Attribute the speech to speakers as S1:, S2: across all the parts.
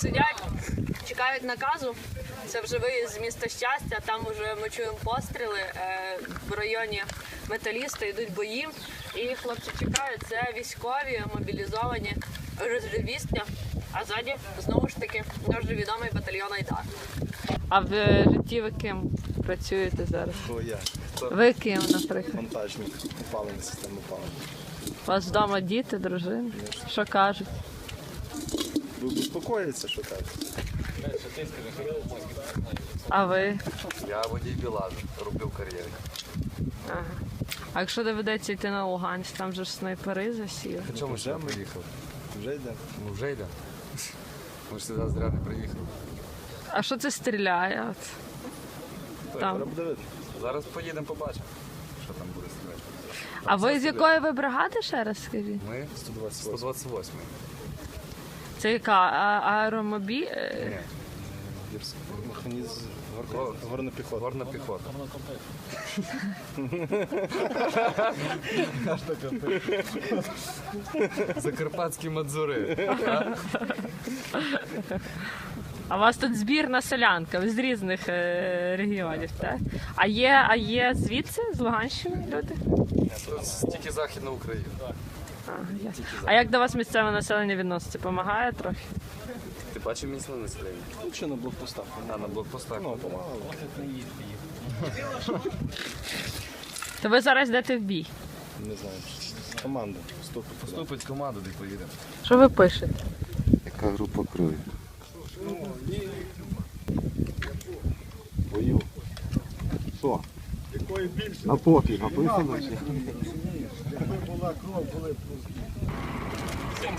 S1: сидять, чекають наказу. Це вже виїзд з міста щастя. Там вже ми чуємо постріли. Е, В районі металіста йдуть бої. І хлопці чекають. Це військові, мобілізовані резервісти. А ззаді знову ж таки дуже відомий батальйон Айдар. А в житті ви ким працюєте зараз?
S2: Хто я? Хто
S1: Ви ким, наприклад?
S2: монтажник опалення системи опалення.
S1: У вас вдома діти, дружина? Що кажуть?
S2: Ви безпокоїться, що так?
S1: А ви?
S3: Я водій Білазу, роблю в кар'єрі.
S1: Ага. А якщо доведеться йти на Луганськ, там же ж снайпери засіли.
S3: Чому ж я приїхав?
S2: Вже йде.
S3: Ну вже йде. Ми ж сюди зря не приїхали.
S1: А що це стріляє? От. Там.
S3: Зараз поїдемо побачимо, що там буде стріляти.
S1: А ви з якої ви бригади ще раз скажіть?
S3: Ми
S2: 128.
S3: 128.
S1: Це яка? А- аеромобіль?
S3: Ні,
S2: Механізм горна піхота.
S3: горна піхота. Закарпатські мадзури.
S1: А у вас тут збірна селянка, ви з різних е, регіонів, так? А є, а є звідси, з Луганщини люди?
S3: Тут тільки Західна Україна.
S1: А, як до вас місцеве населення відноситься? Помагає трохи?
S3: Ти бачив місце населення?
S2: Ну, чи на блокпостах?
S3: А, на блокпостах.
S2: Ну, помагали.
S1: То ви зараз йдете в бій.
S2: Не знаю. Команда.
S3: Поступить команду, де поїдемо.
S1: Що ви пишете?
S3: Яка група крові?
S4: Бою. Що? А пофіг, написано чи?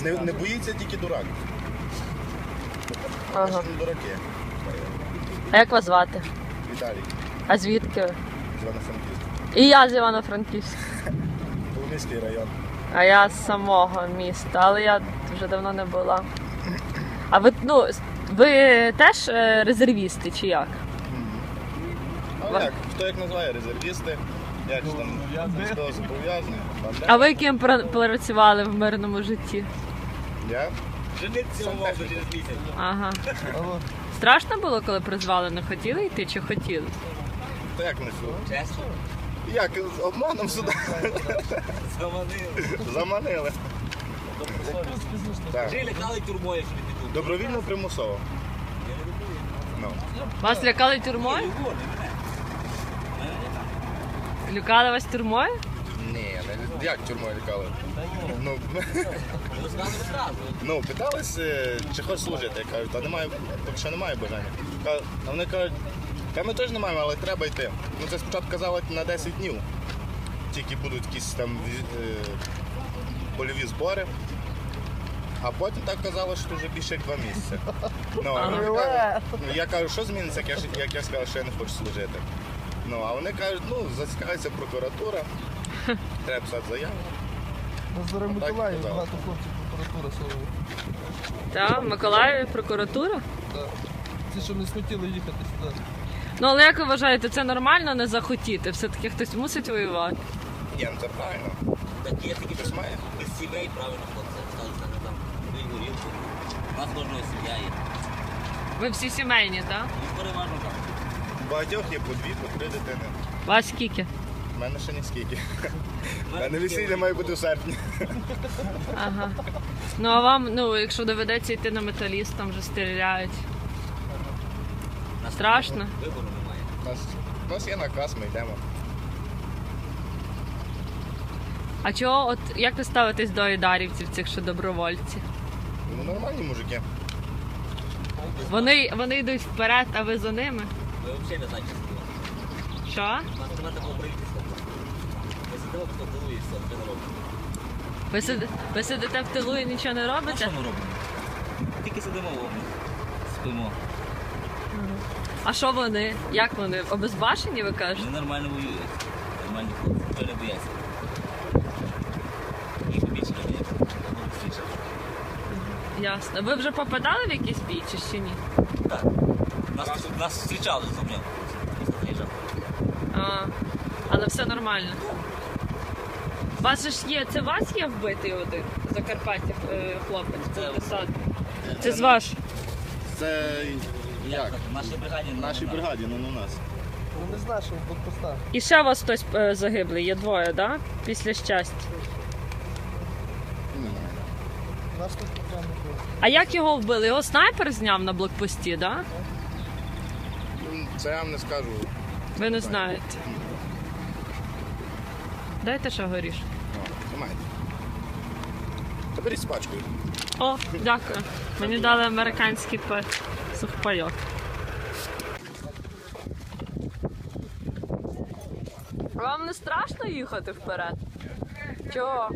S2: Не, не боїться тільки дурак.
S1: Ага.
S2: Не дураки.
S1: А як вас звати?
S2: Віталій.
S1: А звідки ви?
S2: З Івано-Франківська.
S1: І я з Івано-Франківська.
S2: Полонецький район.
S1: А я з самого міста, але я вже давно не була. А ви ну ви теж е, резервісти чи як?
S2: А як? Хто як називає? Резервісти? Як ж там? Військово зобов'язаний?
S1: А ви ким пра- працювали в мирному житті?
S2: Я?
S1: Ага. Страшно було, коли призвали, не хотіли йти чи хотіли?
S2: Та як не фу? Чесно? Як? Обманом сюди? Заманили. Заманили. Так.
S5: лякали тюрмою, що ти тут.
S2: Добровільно примусово. Ну.
S1: Вас лякали тюрмою? Лякали вас тюрмою?
S2: Ні, не як тюрмою лікали? Ну, ну питались, чи хочеш служити. Я кажу, та немає, поки що немає бажання. А вони кажуть, та ми теж не маємо, але треба йти. Ну це спочатку казали на 10 днів. Тільки будуть якісь там е, польові збори. А потім так казали, що вже більше як два місяці. Ну, ну, я кажу, що зміниться, як я, як я сказав, що я не хочу служити. Ну, а вони кажуть, ну, зацікавиться прокуратура, треба писати заяву.
S6: На
S2: Так,
S6: Миколаїв
S2: так.
S6: багато хлопців прокуратура силові.
S1: Так, в Миколаєві прокуратура.
S6: Ті, що не схотіли їхати сюди.
S1: Ну але як ви вважаєте, це нормально не захотіти? Все-таки хтось мусить воювати.
S2: Ні, ну це правильно.
S5: Так є такі
S2: Хтось має.
S5: без сімей, правильно хлопці сталися не там дві горілки. У нас кожного сім'я є.
S1: Ви всі сімейні, так?
S5: Ну, переважно так.
S2: У багатьох є по дві, по три дитини.
S1: Вас скільки?
S2: У мене ще ні скільки. У мене весілля має бути в серпні.
S1: Ага. Ну а вам, ну, якщо доведеться йти на металіст, там вже стріляють. Страшно.
S5: Вибору немає.
S2: У нас, у нас є наказ, ми йдемо.
S1: А чого, от як ви ставитесь до айдарівців, цих що добровольці?
S2: Ну нормальні мужики.
S1: Вони, вони йдуть вперед, а ви за ними?
S5: Ви взагалі не знаєте, що це.
S1: Що?
S5: У нас немає такого правительства. Ми сидимо, хто ділує, все, не робимо.
S1: Ви, сид... ви сидите в тилу і нічого не
S5: Ну,
S1: робите?
S5: що ми робимо? Тільки сидимо в обмін. Спимо.
S1: А що вони? Як вони? Обезбашені, ви кажете?
S5: Вони нормально воюють. Нормальні хлопці, ніхто не бояться. Не є.
S1: Ясно. Ви вже попадали в якийсь бій чи ще ні?
S5: Так. Нас, нас зустрічали з огнем.
S1: А, але все нормально. У вас же ж є, це вас є вбитий один Закарпаття е, хлопець,
S5: Це-
S1: посад. Це з ваш.
S2: Це як?
S5: В нашій бригаді
S2: В нашій бригаді, ну не в нас.
S6: Ну не з нашого блокпоста.
S1: І ще у вас хтось е, загиблий, є двоє, да? Після щастя.
S6: Нас тут прямо не було.
S1: А як його вбили? Його снайпер зняв на блокпості, да?
S2: Це я вам не скажу.
S1: Ви не знаєте. Дайте ще горіш.
S2: О, Тримайте. Та беріть з пачкою.
S1: О, дякую. Мені дали американський пе- сухпайок. Вам не страшно їхати вперед? Чого?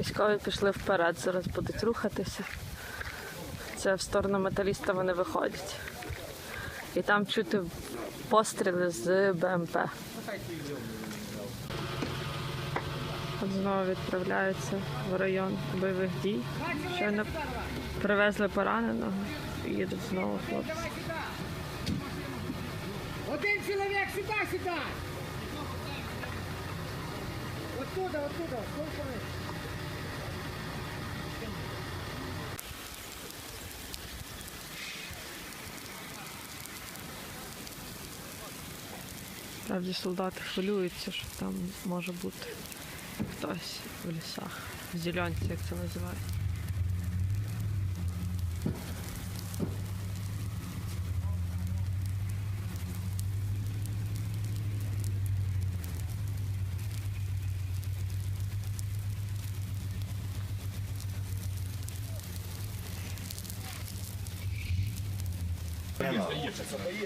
S1: Військові пішли вперед, зараз будуть рухатися. Це в сторону металіста вони виходять. І там чути постріли з БМП. От знову відправляються в район бойових дій. Щойно привезли пораненого і їдуть знову хлопці.
S7: Один чоловік сюди, сюди. Оттуда, оттуда, сколько
S1: Справді солдати хвилюються, що там може бути хтось в лісах, в зеленці, як це називають.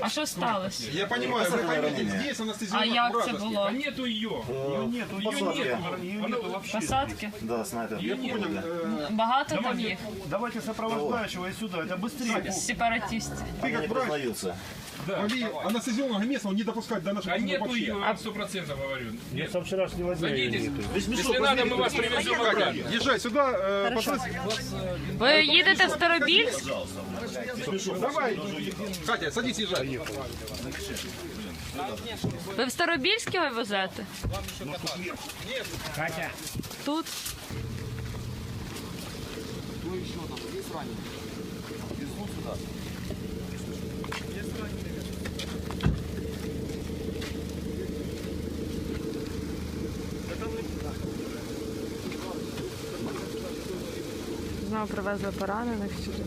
S1: А що сталося?
S8: Я понимаю, вы поймите, здесь анестезиолог
S1: А як це
S8: Бразовский.
S1: було?
S9: Нету ее. Ее нету, ее нету. Ее нету вообще.
S1: Посадки?
S4: Да, снайпер.
S1: Багато там їх?
S9: Давайте сопровождающего и сюда, это быстрее.
S1: Сепаратістів.
S8: Ты как врач,
S4: Признаются.
S8: могли анестезиолога местного не допускать до нашего
S9: А
S8: клуба
S9: нету
S8: вообще.
S9: ее, сто процентов говорю. Нет.
S10: Со вчерашнего дня ее
S9: Садитесь.
S10: нету.
S9: Если надо, мы вас привезем.
S8: Катя, езжай сюда, э, пошли.
S1: Ви їдете в Старобільськ?
S8: Давай. Катя, садись, езжай.
S1: Ви в Старобільськ його везете?
S10: Катя.
S1: Тут? Знову привезли поранених сюди.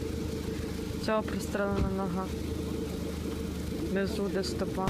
S1: Цього прострелена нога. Внизу де стопа.